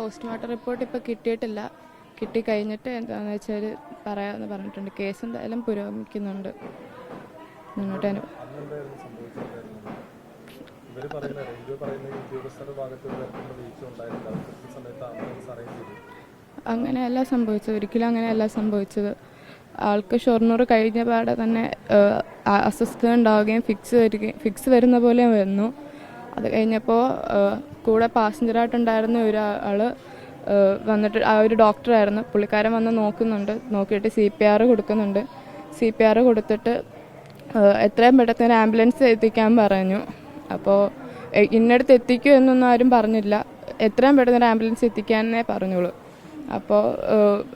Postmortem report ഇപ്പോൾ കിട്ടിയിട്ടില്ല. കിട്ടിക്കഴിഞ്ഞിട്ട് എന്താണെന്ന് വെച്ചാൽ പറയാമെന്ന് പറഞ്ഞിട്ടുണ്ട്. കേസ് എന്തായാലും പുരോഗമിക്കുന്നുണ്ട്. മുന്നോട്ട് അനു അന്നെന്തായിരുന്നു ഇവർ പറയുന്ന റെയിൽവേ പറയുന്ന ഈ ഉദ്യോഗസ്ഥരുടെ ഭാഗത്ത് ഒരു തരത്തിലുള്ള വീഴ്ച ഉണ്ടായിട്ടില്ല. അവർ കൃത്യസമയത്ത് ആംബുലൻസ് അറേഞ്ച് ചെയ്തു. അങ്ങനെയല്ല സംഭവിച്ചത്. ഒരിക്കലും അങ്ങനെയല്ല സംഭവിച്ചത്. ആൾക്ക് ഷൊർണൂർ കഴിഞ്ഞ പാടെ തന്നെ അസ്വസ്ഥത ഉണ്ടാവുകയും ഫിക്സ് വരികയും ഫിക്സ് വരുന്ന പോലെ വന്നു. അത് കഴിഞ്ഞപ്പോൾ കൂടെ പാസഞ്ചറായിട്ടുണ്ടായിരുന്ന ഒരാൾ വന്നിട്ട് ആ ഒരു ഡോക്ടറായിരുന്നു. പുള്ളിക്കാരൻ വന്ന് നോക്കുന്നുണ്ട്. നോക്കിയിട്ട് സി പി ആർ കൊടുക്കുന്നുണ്ട്. സി പി ആർ കൊടുത്തിട്ട് എത്രയും പെട്ടെന്ന് ആംബുലൻസ് എത്തിക്കാൻ പറഞ്ഞു. അപ്പോൾ ഇന്നടുത്ത് എത്തിക്കൂ എന്നൊന്നും ആരും പറഞ്ഞില്ല. എത്രയും പെട്ടെന്ന് ആംബുലൻസ് എത്തിക്കാനേ പറഞ്ഞോളൂ. അപ്പോൾ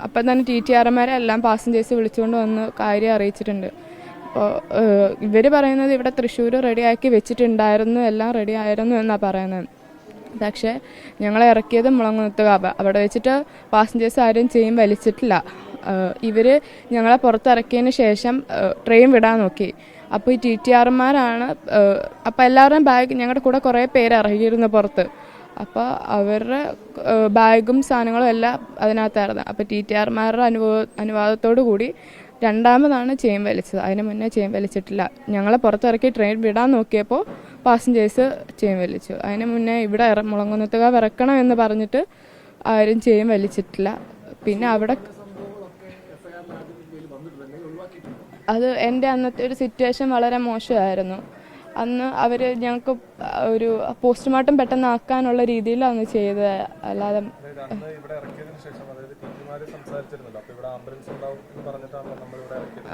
അപ്പം തന്നെ ടി ടി ആർമാരെ എല്ലാം പാസഞ്ചേഴ്സ് വിളിച്ചുകൊണ്ട് വന്ന് കാര്യം അറിയിച്ചിട്ടുണ്ട്. അപ്പോൾ ഇവർ പറയുന്നത് ഇവിടെ തൃശ്ശൂർ റെഡിയാക്കി വെച്ചിട്ടുണ്ടായിരുന്നു എല്ലാം റെഡി ആയിരുന്നു എന്നാണ് പറയുന്നത്. പക്ഷേ ഞങ്ങളെ ഇറക്കിയത് മുളങ്ങുന്നത്ത് കാബ. അവിടെ വെച്ചിട്ട് പാസഞ്ചേഴ്സ് ആരും ചെയ്യും വലിച്ചിട്ടില്ല. ഇവർ ഞങ്ങളെ പുറത്തിറക്കിയതിന് ശേഷം ട്രെയിൻ വിടാൻ നോക്കി. അപ്പോൾ ഈ ടി ടി ആർമാരാണ് അപ്പോൾ എല്ലാവരുടെയും ബാഗ് ഞങ്ങളുടെ കൂടെ കുറേ പേര് ഇറങ്ങിയിരുന്നു പുറത്ത്. അപ്പോൾ അവരുടെ ബാഗും സാധനങ്ങളും എല്ലാം അതിനകത്തായിരുന്നു. അപ്പോൾ ടി ടി ആർമാരുടെ അനുഭവ അനുവാദത്തോടു കൂടി രണ്ടാമതാണ് ചെയിൻ വലിച്ചത്. അതിന് മുന്നേ ചെയിൻ വലിച്ചിട്ടില്ല. ഞങ്ങളെ പുറത്തിറക്കി ട്രെയിൻ വിടാൻ നോക്കിയപ്പോൾ പാസഞ്ചേഴ്സ് ചെയിൻ വലിച്ചു. അതിന് മുന്നേ ഇവിടെ ഇറ വിറക്കണം എന്ന് പറഞ്ഞിട്ട് ആരും ചെയിൻ വലിച്ചിട്ടില്ല. പിന്നെ അവിടെ അത് എന്റെ അന്നത്തെ ഒരു സിറ്റുവേഷൻ വളരെ മോശമായിരുന്നു. അന്ന് അവർ ഞങ്ങൾക്ക് ഒരു പോസ്റ്റ്മോർട്ടം പെട്ടെന്ന് ആക്കാനുള്ള രീതിയിലാണ് ചെയ്തത്. അല്ലാതെ അതായത് അന്ന് ഇവിടെ ഇറക്കിയത്.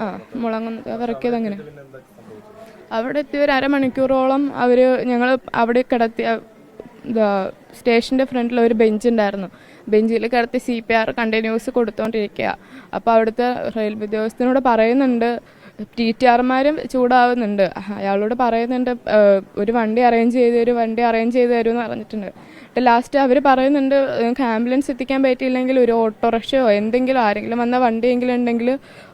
ആ ഇറക്കിയത് അങ്ങനെ. അവിടെ എത്തിയ ഒരു അരമണിക്കൂറോളം അവർ ഞങ്ങൾ അവിടെ കിടത്തി സ്റ്റേഷന്റെ ഫ്രണ്ടിൽ ഒരു ബെഞ്ച് ഉണ്ടായിരുന്നു. ബെഞ്ചിൽ കിടത്തി സി പി ആർ കണ്ടിന്യൂസ് കൊടുത്തോണ്ടിരിക്കുക അപ്പോൾ അവിടുത്തെ റെയിൽവേ ഉദ്യോഗസ്ഥനോട് പറയുന്നുണ്ട് ടി ടി ആർമാരും ചൂടാവുന്നുണ്ട്. അയാളോട് പറയുന്നുണ്ട് ഒരു വണ്ടി അറേഞ്ച് ചെയ്ത് ഒരു വണ്ടി അറേഞ്ച് ചെയ്ത് എന്ന് പറഞ്ഞിട്ടുണ്ട്. എന്നിട്ട് ലാസ്റ്റ് അവർ പറയുന്നുണ്ട് നിങ്ങൾക്ക് ആംബുലൻസ് എത്തിക്കാൻ പറ്റിയില്ലെങ്കിൽ ഒരു ഓട്ടോറിക്ഷയോ എന്തെങ്കിലും ആരെങ്കിലും വന്ന വണ്ടിയെങ്കിലും ഉണ്ടെങ്കിൽ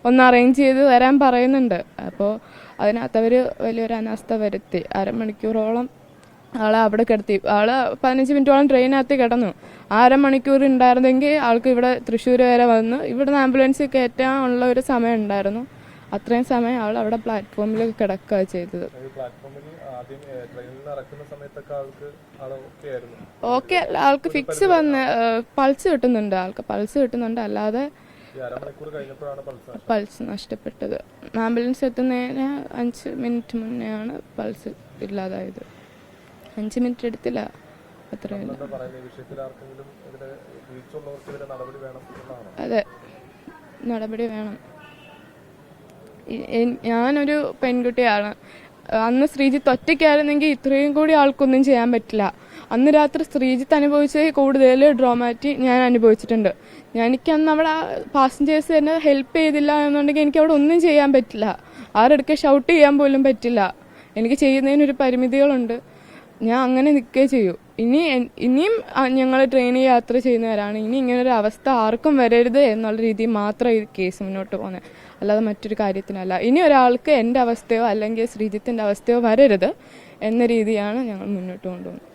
ഒന്ന് അറേഞ്ച് ചെയ്ത് തരാൻ പറയുന്നുണ്ട്. അപ്പോൾ അതിനകത്ത് അവർ വലിയൊരു അനാസ്ഥ വരുത്തി. അരമണിക്കൂറോളം ആളെ അവിടെ കിടത്തി. ആൾ പതിനഞ്ച് മിനിറ്റോളം ട്രെയിനകത്ത് കിടന്നു. അരമണിക്കൂർ ഉണ്ടായിരുന്നെങ്കിൽ ആൾക്ക് ഇവിടെ തൃശ്ശൂർ വരെ വന്ന് ഇവിടുന്ന് ആംബുലൻസ് കയറ്റാനുള്ള ഒരു സമയം ഉണ്ടായിരുന്നു. അത്രയും സമയം അവൾ അവിടെ പ്ലാറ്റ്ഫോമിൽ കിടക്കുക ചെയ്തത്. ഓക്കെ ആൾക്ക് ഫിക്സ് വന്ന് പൾസ് കിട്ടുന്നുണ്ട് ആൾക്ക്. പൾസ് കിട്ടുന്നുണ്ട്. അല്ലാതെ പൾസ് നഷ്ടപ്പെട്ടത്. ആംബുലൻസ് എത്തുന്നതിന് അഞ്ച് മിനിറ്റ് മുന്നേ ആണ് പൾസ് ഇല്ലാതായത്. അഞ്ച് മിനിറ്റ് എടുത്തില്ല. അത്രയല്ല അതെ. നടപടി വേണം. ഞാനൊരു പെൺകുട്ടിയാണ്. അന്ന് ശ്രീജിത്ത് ഒറ്റയ്ക്കായിരുന്നെങ്കിൽ ഇത്രയും കൂടി ആൾക്കൊന്നും ചെയ്യാൻ പറ്റില്ല. അന്ന് രാത്രി ശ്രീജിത്ത് അനുഭവിച്ച കൂടുതൽ ഡ്രോമാറ്റി ഞാൻ അനുഭവിച്ചിട്ടുണ്ട്. എനിക്ക് അന്ന് അവിടെ പാസഞ്ചേഴ്സ് തന്നെ ഹെൽപ്പ് ചെയ്തില്ല എന്നുണ്ടെങ്കിൽ എനിക്ക് അവിടെ ഒന്നും ചെയ്യാൻ പറ്റില്ല. ആരുടെ ഷൗട്ട് ചെയ്യാൻ പോലും പറ്റില്ല. എനിക്ക് ചെയ്യുന്നതിനൊരു പരിമിതികളുണ്ട്. ഞാൻ അങ്ങനെ നിൽക്കുകയേ ചെയ്യൂ. ഇനി ഇനിയും ഞങ്ങൾ ട്രെയിനിൽ യാത്ര ചെയ്യുന്നവരാണ്. ഇനി ഇങ്ങനെ ഒരു അവസ്ഥ ആർക്കും വരരുത് എന്നുള്ള രീതിയിൽ മാത്രം ഈ കേസ് മുന്നോട്ട് പോകുന്നത് അല്ലാതെ മറ്റൊരു കാര്യത്തിനല്ല. ഇനി ഒരാൾക്ക് എന്റെ അവസ്ഥയോ അല്ലെങ്കിൽ ശ്രീജിത്തിന്റെ അവസ്ഥയോ വരരുത് എന്ന രീതിയാണ് ഞങ്ങൾ മുന്നോട്ട് കൊണ്ടുപോകുന്നത്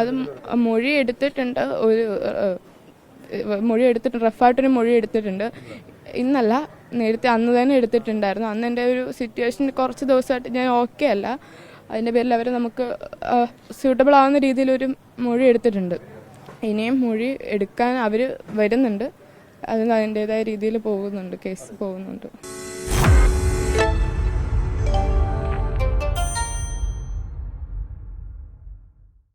അത് മൊഴി എടുത്തിട്ടുണ്ട്. ഒരു മൊഴി എടുത്തിട്ടുണ്ട്. റഫായിട്ടൊരു മൊഴി എടുത്തിട്ടുണ്ട്. ഇന്നല്ല നേരത്തെ അന്ന് തന്നെ എടുത്തിട്ടുണ്ടായിരുന്നു. അന്ന് എന്റെ ഒരു സിറ്റുവേഷൻ കുറച്ച് ദിവസമായിട്ട് ഞാൻ ഓക്കെ അല്ല. അതിന്റെ പേരിൽ അവർ നമുക്ക് സ്യൂട്ടബിൾ ആവുന്ന രീതിയിലൊരു മൊഴി എടുത്തിട്ടുണ്ട്. ഇനിയും മൊഴി എടുക്കാൻ അവർ വരുന്നുണ്ട്. അതിന് അതിന്റെതായ രീതിയിൽ പോകുന്നുണ്ട് കേസ് പോകുന്നുണ്ട്.